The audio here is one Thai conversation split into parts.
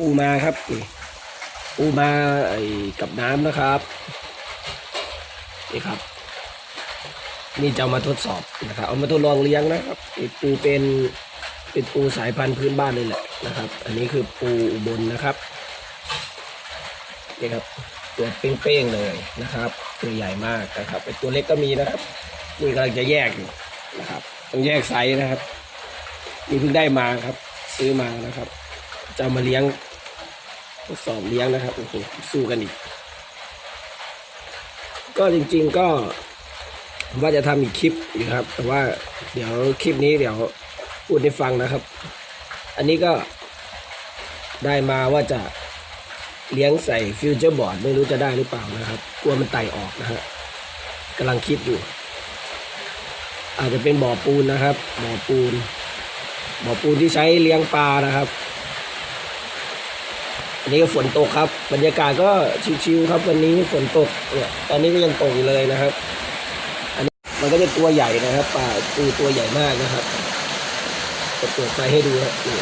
ปูมาครับปูมาไอ้กับน้ำนะครับนี่ครับ นี่จะามาทดสอบนะครับ เอามาทดลองเลี้ยงนะครับปูเป็นเป็นปูสายพันธุ์พื้นบ้านเลยแหละนะครับ อันนี้คือปูอุบลนะครับนี่ครับตัวเป้งๆเลยนะครับ ตัวใหญ่มากนะครับไอ้ตัวเล็กก็มีนะครับนี่กำลังจะแยกอยู่นะครับต้องแยกไซส์นะครับนี่เพิ่งได้มาครับ ซื้อมานะครับ จะมาเลี้ยง ทดสอบเลี้ยงนะครับโอ้โหสู้กันอีก ก็จริง ๆก็ว่าจะทำอีกคลิปอยู่ครับ แต่ว่าเดี๋ยวคลิปนี้เดี๋ยวพูดให้ฟังนะครับ อันนี้ก็ได้มาว่าจะเลี้ยงใส่ฟิวเจอร์บอร์ดไม่รู้จะได้หรือเปล่านะครับ กลัวมันไต่ออกนะฮะกำลังคิดอยู่ อาจจะเป็นบ่อปูนนะครับ บ่อปูน บ่อปูนที่ใช้เลี้ยงปลานะครับ นนี้ก็ฝนตกครับ บรรยากาศก็ชิวๆครับวันนี้ฝนตกเนี่ยตอนนี้ก็ยังตกอยู่เลยนะครับ อันนี้มันก็จะตัวใหญ่นะครับปลาปูตัวใหญ่มากนะครับจะเปิดไฟให้ดูครับนี่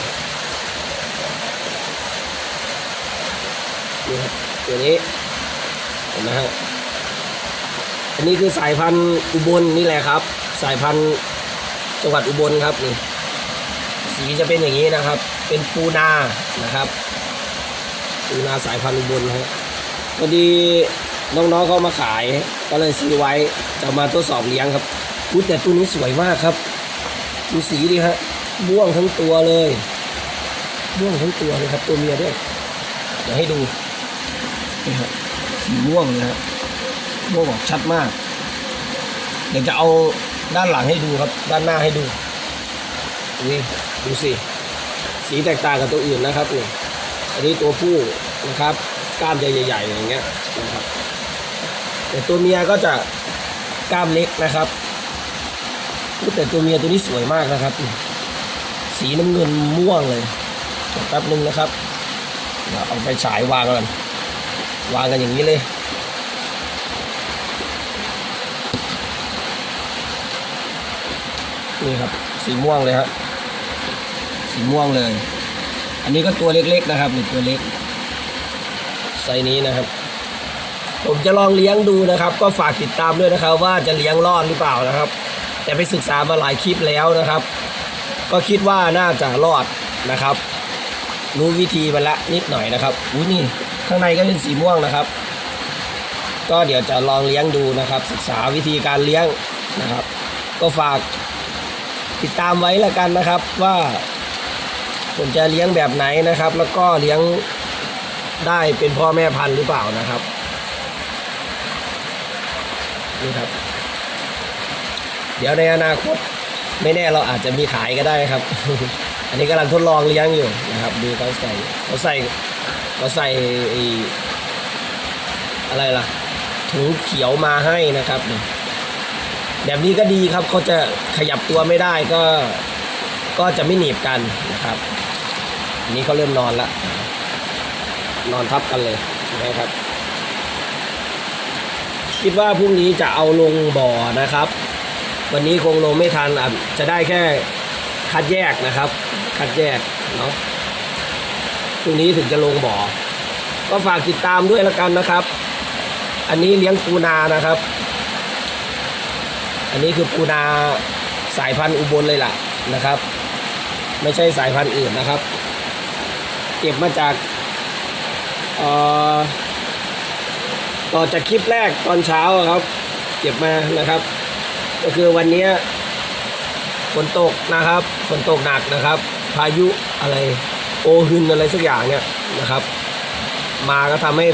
นี่ครับตัวนี้เห็นไหมฮะอันนี้คือสายพันธุ์อุบลนี่แหละครับ สายพันธุ์จังหวัดอุบลครับนี่สีจะเป็นอย่างนี้นะครับ เป็นปูนานะครับ ปูนาสายพันธุ์อุบลฮะพอดีน้องๆเขามาขาย ก็เลยซื้อไว้จะเอามาทดสอบเลี้ยงครับพูดแต่ตัวนี้สวยมากครับดูสีดิฮะม่วงทั้งตัวเลยม่วงทั้งตัวเลยครับ ตัวเมียด้วยเดี๋ยวให้ดูนี่ฮะสีม่วงเลยฮะม่วงออกชัดมาก เดี๋ยวจะเอาด้านหลังให้ดูครับ ด้านหน้าให้ดูนี่ดูสิสีแตกต่างกับตัวอื่นนะครับนี่ อันนี้ตัวผู้นะครับกล้ามจะใหญ่ๆอย่างเงี้ยนะครับแต่ตัวเมียก็จะกล้ามเล็กนะครับแต่ตัวเมียตัวนี้สวยมากนะครับ สีน้ำเงินม่วงเลยแป๊บนึงนะครับเอาไปฉายวางกันวางกันอย่างนี้เลยนี่ครับสีม่วงเลยครับสีม่วงเลย อันนี้ก็ตัวเล็กๆนะครับนี่ตัวเล็กไซนี้นะครับ ผมจะลองเลี้ยงดูนะครับ ก็ฝากติดตามด้วยนะครับ ว่าจะเลี้ยงรอดหรือเปล่านะครับ แต่ไปศึกษามาหลายคลิปแล้วนะครับ ก็คิดว่าน่าจะรอดนะครับ รู้วิธีมาละนิดหน่อยนะครับอุ้ยนี่ข้างในก็เป็นสีม่วงนะครับ ก็เดี๋ยวจะลองเลี้ยงดูนะครับ ศึกษาวิธีการเลี้ยงนะครับ ก็ฝากติดตามไว้แล้วกันนะครับว่า ผมจะเลี้ยงแบบไหนนะครับ แล้วก็เลี้ยงได้เป็นพ่อแม่พันธุ์หรือเปล่านะครับนี่ครับ เดี๋ยวในอนาคตไม่แน่เราอาจจะมีขายก็ได้ครับ อันนี้กำลังทดลองเลี้ยงอยู่นะครับดูเขาใส่เขาใส่เขาใส่อะไรล่ะถุงเขียวมาให้นะครับแบบนี้ก็ดีครับเขาจะขยับตัวไม่ได้ก็ก็จะไม่หนีบกันนะครับ อันนี้เขาเริ่มนอนละนอนทับกันเลยนะครับ คิดว่าพรุ่งนี้จะเอาลงบ่อนะครับ วันนี้คงลงไม่ทันอาจจะได้แค่คัดแยกนะครับ คัดแยกเนาะพรุ่งนี้ถึงจะลงบ่อ ก็ฝากติดตามด้วยละกันนะครับ อันนี้เลี้ยงปูนานะครับ อันนี้คือปูนาสายพันธุ์อุบลเลยล่ะนะครับ ไม่ใช่สายพันธุ์อื่นนะครับ เก็บมาจากเอ่อต่อจากคลิปแรกตอนเช้าครับ เก็บมานะครับ ก็คือวันนี้ฝนตกนะครับฝนตกหนักนะครับ พายุอะไรโอฮึนอะไรสักอย่างเนี่ยนะครับ มาก็ทำให้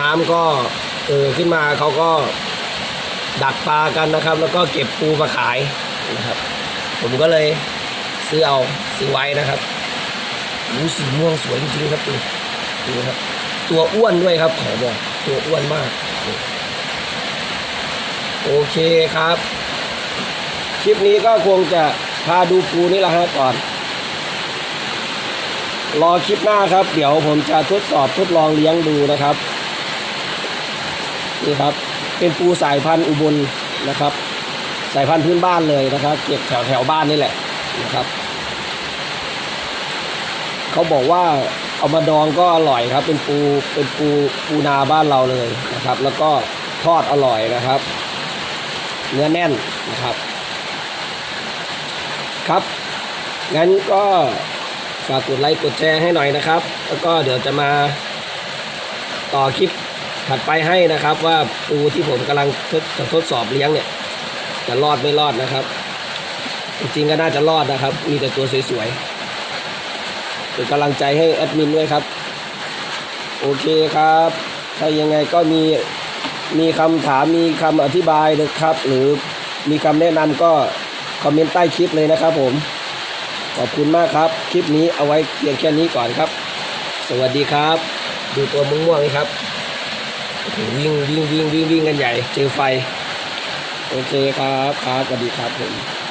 น้ำก็เออขึ้นมาเขาก็ดักปลากันนะครับ แล้วก็เก็บปูมาขายนะครับ ผมก็เลยซื้อเอาซื้อไว้นะครับ หูสีม่วงสวยจริงๆครับดูดูครับ ตัวอ้วนด้วยครับขอบอกตัวอ้วนมาก โอเคครับ คลิปนี้ก็คงจะพาดูปูนี่แหละครับก่อน รอคลิปหน้าครับ เดี๋ยวผมจะทดสอบทดลองเลี้ยงดูนะครับนี่ครับ เป็นปูสายพันธุ์อุบลนะครับ สายพันธุ์พื้นบ้านเลยนะครับ เก็บแถวแถวบ้านนี่แหละนะครับ เขาบอกว่าเอามาดองก็อร่อยครับ เป็นปูเป็นปูปูนาบ้านเราเลยนะครับ แล้วก็ทอดอร่อยนะครับ เนื้อแน่นนะครับ ครับงั้นก็ฝากกดไลค์กดแชร์ให้หน่อยนะครับ แล้วก็เดี๋ยวจะมาต่อคลิปถัดไปให้นะครับ ว่าปูที่ผมกำลังทดจะทดสอบเลี้ยงเนี่ย จะรอดไม่รอดนะครับ จริงๆก็น่าจะรอดนะครับ มีแต่ตัวสวยๆ เป็นกำลังใจให้แอดมินด้วยครับ โอเคครับ ถ้ายังไงก็มีมีคำถามมีคำอธิบายนะครับ หรือมีคำแนะนำก็คอมเมนต์ใต้คลิปเลยนะครับผม ขอบคุณมากครับ คลิปนี้เอาไว้เพียงแค่นี้ก่อนครับ สวัสดีครับ ดูตัวม่วงๆนี่ครับ วิ่งวิ่งวิ่งวิ่งวิ่งกันใหญ่ เจอไฟ โอเคครับครับสวัสดีครับผม